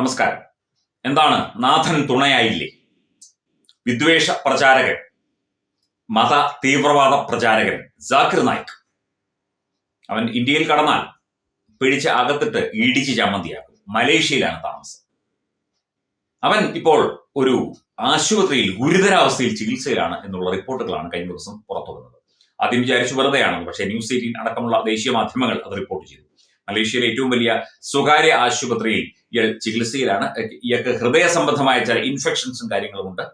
നമസ്കാരം. എന്താണ് നാഥൻ തുണയായില്ലേ? വിദ്വേഷ പ്രചാരകൻ മത തീവ്രവാദ പ്രചാരകൻ ജാക്കിർ നായിക്. അവൻ ഇന്ത്യയിൽ കടന്നാൽ പിടിച്ച് അകത്തിട്ട് ഇടിച്ച് ചമ്മന്തിയാക്കും. മലേഷ്യയിലാണ് താമസം. അവൻ ഇപ്പോൾ ഒരു ആശുപത്രിയിൽ ഗുരുതരാവസ്ഥയിൽ ചികിത്സയിലാണ് എന്നുള്ള റിപ്പോർട്ടുകളാണ് കഴിഞ്ഞ ദിവസം പുറത്തു വന്നത് ആദ്യം വിചാരിച്ചു വെറുതെയാണെന്ന് പക്ഷേ ന്യൂസ് എയ്റ്റീൻ അടക്കമുള്ള ദേശീയ മാധ്യമങ്ങൾ അത് റിപ്പോർട്ട് ചെയ്തു. മലേഷ്യയിലെ ഏറ്റവും വലിയ സ്വകാര്യ ആശുപത്രിയിൽ ചികിത്സയിലാണ്. ഇയാൾക്ക് ഹൃദയ സംബന്ധമായ ചില ഇൻഫെക്ഷൻസും കാര്യങ്ങളുമുണ്ട്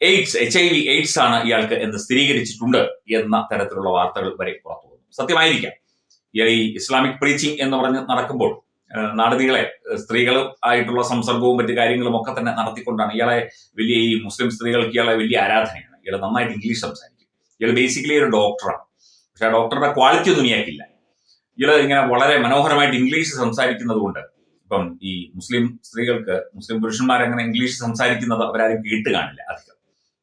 AIDS H I V AIDS ആണ് ഇയാൾക്ക് എന്ന് സ്ഥിരീകരിച്ചിട്ടുണ്ട് എന്ന തരത്തിലുള്ള വാർത്തകൾ വരെ പുറത്തു വന്നു. സത്യമായിരിക്കാം. ഇയാൾ ഈ ഇസ്ലാമിക് പ്രീച്ചിങ് എന്ന് പറഞ്ഞ് നടക്കുമ്പോൾ ആ, സ്ത്രീകൾ ആയിട്ടുള്ള സംസർഗവും മറ്റു കാര്യങ്ങളും ഒക്കെ തന്നെ നടത്തിക്കൊണ്ടാണ് ഇയാളെ വലിയ ഈ മുസ്ലിം സ്ത്രീകൾക്ക് ഇയാളെ വലിയ ആരാധനയാണ്. ഇയാൾ നന്നായിട്ട് ഇംഗ്ലീഷ് സംസാരിക്കും. ഇയാൾ ബേസിക്കലി ഒരു ഡോക്ടറാണ് പക്ഷെ ആ ഡോക്ടറുടെ ക്വാളിറ്റി ഒന്നും ഇയാൾക്കില്ല. ഇയാൾ ഇങ്ങനെ വളരെ മനോഹരമായിട്ട് ഇംഗ്ലീഷ് സംസാരിക്കുന്നത് കൊണ്ട് ഇപ്പം ഈ മുസ്ലിം സ്ത്രീകൾക്ക് മുസ്ലിം പുരുഷന്മാർ അങ്ങനെ ഇംഗ്ലീഷ് സംസാരിക്കുന്നത് അവരാരും കേട്ട് കാണില്ല അധികം.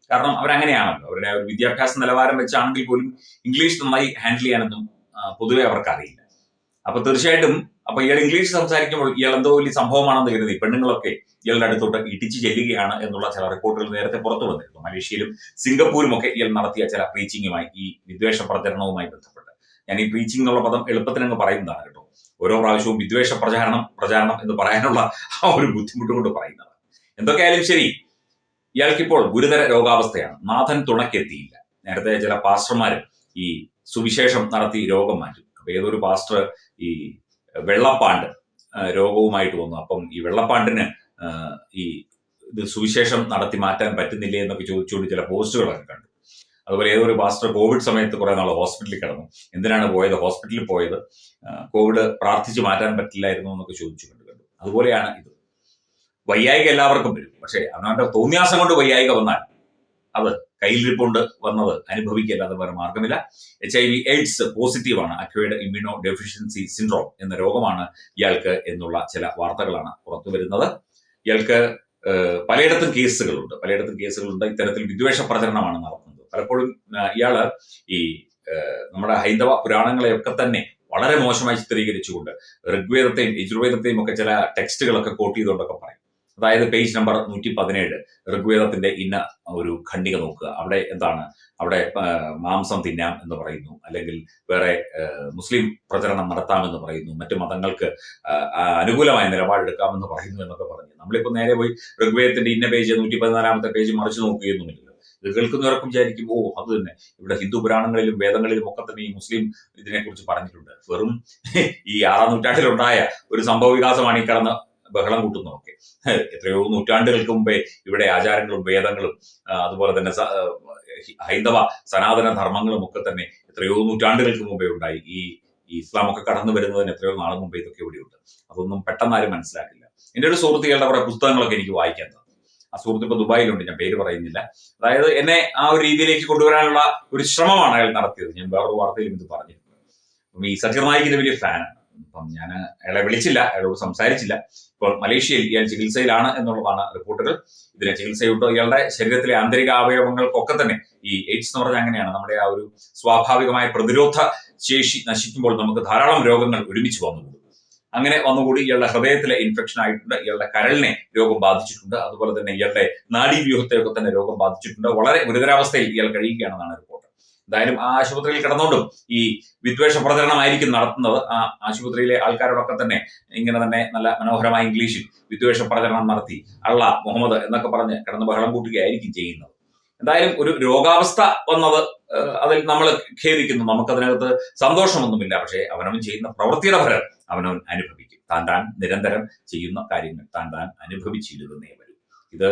കാരണം അവരങ്ങനെയാണല്ലോ. അവരുടെ ഒരു വിദ്യാഭ്യാസ നിലവാരം വെച്ചാണെങ്കിൽ പോലും ഇംഗ്ലീഷ് നന്നായി ഹാൻഡിൽ ചെയ്യാനൊന്നും പൊതുവെ അവർക്ക് അറിയില്ല അപ്പൊ തീർച്ചയായിട്ടും അപ്പൊ ഇയാൾ ഇംഗ്ലീഷ് സംസാരിക്കുമ്പോൾ ഇയാൾ എന്തോ വലിയ സംഭവമാണെന്ന് കരുതി പെണ്ണുങ്ങളൊക്കെ ഇയാളുടെ അടുത്തോട്ട് ഇടിച്ചു ചെല്ലുകയാണ് എന്നുള്ള ചില റിപ്പോർട്ടുകൾ നേരത്തെ പുറത്തു വന്നിരുന്നു. മലേഷ്യയിലും സിംഗപ്പൂരും ഒക്കെ ഇയാൾ നടത്തിയ ചില പ്രീച്ചിങ്ങുമായി ഈ വിദ്വേഷ പ്രചരണവുമായി ബന്ധപ്പെട്ട്. ഞാൻ ഈ പ്രീച്ചിങ് എന്നുള്ള പദം എളുപ്പത്തിനങ്ങ് പറയുന്നതാണ് കേട്ടോ. ഓരോ പ്രാവശ്യവും വിദ്വേഷ പ്രചാരണം പ്രചാരണം എന്ന് പറയാനുള്ള ആ ഒരു ബുദ്ധിമുട്ട് കൊണ്ട് പറയുന്നത്. എന്തൊക്കെയായാലും ശരി ഇയാൾക്കിപ്പോൾ ഗുരുതര രോഗാവസ്ഥയാണ്. നാഥൻ തുണക്കെത്തിയില്ല നേരത്തെ ചില പാസ്റ്റർമാർ ഈ സുവിശേഷം നടത്തി രോഗം മാറ്റി. അപ്പൊ ഏതൊരു പാസ്റ്റർ ഈ വെള്ളപ്പാണ്ട് രോഗവുമായിട്ട് വന്നു. അപ്പം ഈ വെള്ളപ്പാണ്ടിന് ഈ ഇത് സുവിശേഷം നടത്തി മാറ്റാൻ പറ്റുന്നില്ലേ എന്നൊക്കെ ചോദിച്ചുകൊണ്ട് ചില പോസ്റ്റുകളൊക്കെ കണ്ടു. അതുപോലെ ഏതൊരു പാസ്റ്റർ കോവിഡ് സമയത്ത് കുറെ നാൾ ഹോസ്പിറ്റലിൽ കിടന്നു. എന്തിനാണ് പോയത്? ഹോസ്പിറ്റലിൽ പോയത്. കോവിഡ് പ്രാർത്ഥിച്ച് മാറ്റാൻ പറ്റില്ലായിരുന്നു എന്നൊക്കെ ചോദിച്ചു കണ്ടു കണ്ടു. അതുപോലെയാണ് ഇത്. വയ്യായിക എല്ലാവർക്കും വരും. പക്ഷേ അവനവന്റെ തോന്നിയാസം കൊണ്ട് വയ്യായിക വന്നാൽ അത് കയ്യിലിരിപ്പുണ്ട് വന്നത് അനുഭവിക്കല്ലാതെ വേറെ മാർഗമില്ല. എച്ച് ഐ വി എയ്ഡ്സ് പോസിറ്റീവാണ് അക്വൈഡ് ഇമ്മ്യൂണോ ഡെഫിഷ്യൻസി സിൻഡ്രോം എന്ന രോഗമാണ് ഇയാൾക്ക് എന്നുള്ള ചില വാർത്തകളാണ് പുറത്തു വരുന്നത്. ഇയാൾക്ക് പലയിടത്തും കേസുകളുണ്ട് പലയിടത്തും കേസുകളുണ്ട് ഇത്തരത്തിൽ വിദ്വേഷ പ്രചരണമാണ് നടത്തുന്നത്. പലപ്പോഴും ഇയാൾ ഈ നമ്മുടെ ഹൈന്ദവ പുരാണങ്ങളെയൊക്കെ തന്നെ വളരെ മോശമായി ചിത്രീകരിച്ചുകൊണ്ട് ഋഗ്വേദത്തെയും യജുർവേദത്തെയും ഒക്കെ ചില ടെക്സ്റ്റുകളൊക്കെ കോട്ട് ചെയ്തുകൊണ്ടൊക്കെ പറയും. അതായത് പേജ് നമ്പർ നൂറ്റി പതിനേഴ് ഋഗ്വേദത്തിന്റെ ഇന്ന ഒരു ഖണ്ഡിക നോക്കുക. അവിടെ എന്താണ്? അവിടെ മാംസം തിന്നാം എന്ന് പറയുന്നു. അല്ലെങ്കിൽ വേറെ മുസ്ലിം പ്രചരണം നടത്താമെന്ന് പറയുന്നു. മറ്റു മതങ്ങൾക്ക് അനുകൂലമായ നിലപാടെടുക്കാമെന്ന് പറയുന്നു എന്നൊക്കെ പറഞ്ഞു. നമ്മളിപ്പോ നേരെ പോയി ഋഗ്വേദത്തിന്റെ ഇന്ന പേജ് നൂറ്റി പതിനാലാമത്തെ പേജ് മറിച്ച് നോക്കുകയൊന്നുമില്ലല്ലോ ഇത് കേൾക്കുന്നവരൊക്കെ വിചാരിക്കും ഓ അത് തന്നെ. ഇവിടെ ഹിന്ദു പുരാണങ്ങളിലും വേദങ്ങളിലും ഒക്കെ തന്നെ ഈ മുസ്ലിം ഇതിനെക്കുറിച്ച് പറഞ്ഞിട്ടുണ്ട്. വെറും ഈ ആറാം നൂറ്റാണ്ടിലുണ്ടായ ഒരു സംഭവ വികാസമാണ് ഈ കടന്ന് ബഹളം കൂട്ടുന്നതൊക്കെ. എത്രയോ നൂറ്റാണ്ടുകൾക്ക് മുമ്പേ ഇവിടെ ആചാരങ്ങളും വേദങ്ങളും അതുപോലെ തന്നെ ഹൈന്ദവ സനാതന ധർമ്മങ്ങളും ഒക്കെ തന്നെ എത്രയോ നൂറ്റാണ്ടുകൾക്ക് മുമ്പേ ഉണ്ടായി. ഈ ഈ ഇസ്ലാം ഒക്കെ കടന്നു വരുന്നതിന് എത്രയോ നാൾ മുമ്പേ ഇതൊക്കെ ഇവിടെയുണ്ട്. അതൊന്നും പെട്ടെന്ന് ആരും മനസ്സിലാക്കില്ല. എന്റെ ഒരു സുഹൃത്തുക്കളുടെ കുറെ പുസ്തകങ്ങളൊക്കെ എനിക്ക് വായിക്കാൻ ആ സുഹൃത്ത് ഇപ്പൊ ദുബായിലുണ്ട് ഞാൻ പേര് പറയുന്നില്ല. അതായത് എന്നെ ആ ഒരു രീതിയിലേക്ക് കൊണ്ടുവരാനുള്ള ഒരു ശ്രമമാണ് അയാൾ നടത്തിയത്. ഞാൻ വേറൊരു വാർത്തയിലും ഇത് പറഞ്ഞിട്ടുണ്ട് അപ്പം ഈ സജീർ നായിക്കിന്റെ വലിയ ഫാനാണ് അപ്പം ഞാൻ അയാളെ വിളിച്ചില്ല അയാളോട് സംസാരിച്ചില്ല. ഇപ്പോൾ മലേഷ്യയിൽ ഇയാൾ ചികിത്സയിലാണ് എന്നുള്ളതാണ് റിപ്പോർട്ടുകൾ. ഇതിനെ ചികിത്സയുണ്ടോ? ഇയാളുടെ ശരീരത്തിലെ ആന്തരിക അവയവങ്ങൾക്കൊക്കെ തന്നെ ഈ എയ്ഡ്സ് എന്ന് പറഞ്ഞാൽ അങ്ങനെയാണ്. നമ്മുടെ ആ ഒരു സ്വാഭാവികമായ പ്രതിരോധ ശേഷി നശിക്കുമ്പോൾ നമുക്ക് ധാരാളം രോഗങ്ങൾ ഒരുമിച്ച് വന്നുകൂടും. അങ്ങനെ വന്നുകൂടി ഇയാളുടെ ഹൃദയത്തിലെ ഇൻഫെക്ഷൻ ആയിട്ടുണ്ട്. ഇയാളുടെ കരളിനെ രോഗം ബാധിച്ചിട്ടുണ്ട്. അതുപോലെ തന്നെ ഇയാളുടെ നാഡീവ്യൂഹത്തെയൊക്കെ തന്നെ രോഗം ബാധിച്ചിട്ടുണ്ട്. വളരെ ഗുരുതരാവസ്ഥയിൽ ഇയാൾ കഴിയുകയാണെന്നാണ് റിപ്പോർട്ട്. എന്തായാലും ആ ആശുപത്രിയിൽ കിടന്നുകൊണ്ടും ഈ വിദ്വേഷ പ്രചരണമായിരിക്കും നടത്തുന്നത്. ആ ആശുപത്രിയിലെ ആൾക്കാരോടൊക്കെ തന്നെ ഇങ്ങനെ തന്നെ നല്ല മനോഹരമായ ഇംഗ്ലീഷിൽ വിദ്വേഷ പ്രചരണം നടത്തി. അള്ള മുഹമ്മദ് എന്നൊക്കെ പറഞ്ഞ് കിടന്ന് ബഹളം കൂട്ടുകയായിരിക്കും ചെയ്യുന്നത്. എന്തായാലും ഒരു രോഗാവസ്ഥ വന്നത് അതിൽ നമ്മൾ ഖേദിക്കുന്നു. നമുക്കതിനകത്ത് സന്തോഷമൊന്നുമില്ല. പക്ഷേ അവനവൻ ചെയ്യുന്ന പ്രവൃത്തിയുടെ ഫലം അവനവൻ അനുഭവിക്കും. താൻ താൻ നിരന്തരം ചെയ്യുന്ന കാര്യങ്ങൾ താൻ താൻ അനുഭവിച്ചിരുന്നേ വരും. ഇത്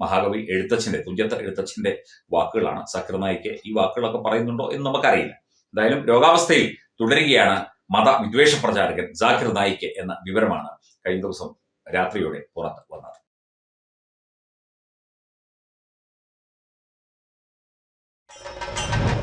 മഹാകവി എഴുത്തച്ഛന്റെ തുഞ്ചത്ത എഴുത്തച്ഛന്റെ വാക്കുകളാണ് സക്രനായിക്ക് ഈ വാക്കുകളൊക്കെ പറയുന്നുണ്ടോ എന്ന് നമുക്കറിയില്ല. എന്തായാലും രോഗാവസ്ഥയിൽ തുടരുകയാണ് മത വിദ്വേഷ പ്രചാരകൻ ജാക്കിർ നായിക്ക് എന്ന വിവരമാണ് കഴിഞ്ഞ ദിവസം രാത്രിയോടെ പുറത്ത് വന്നത്.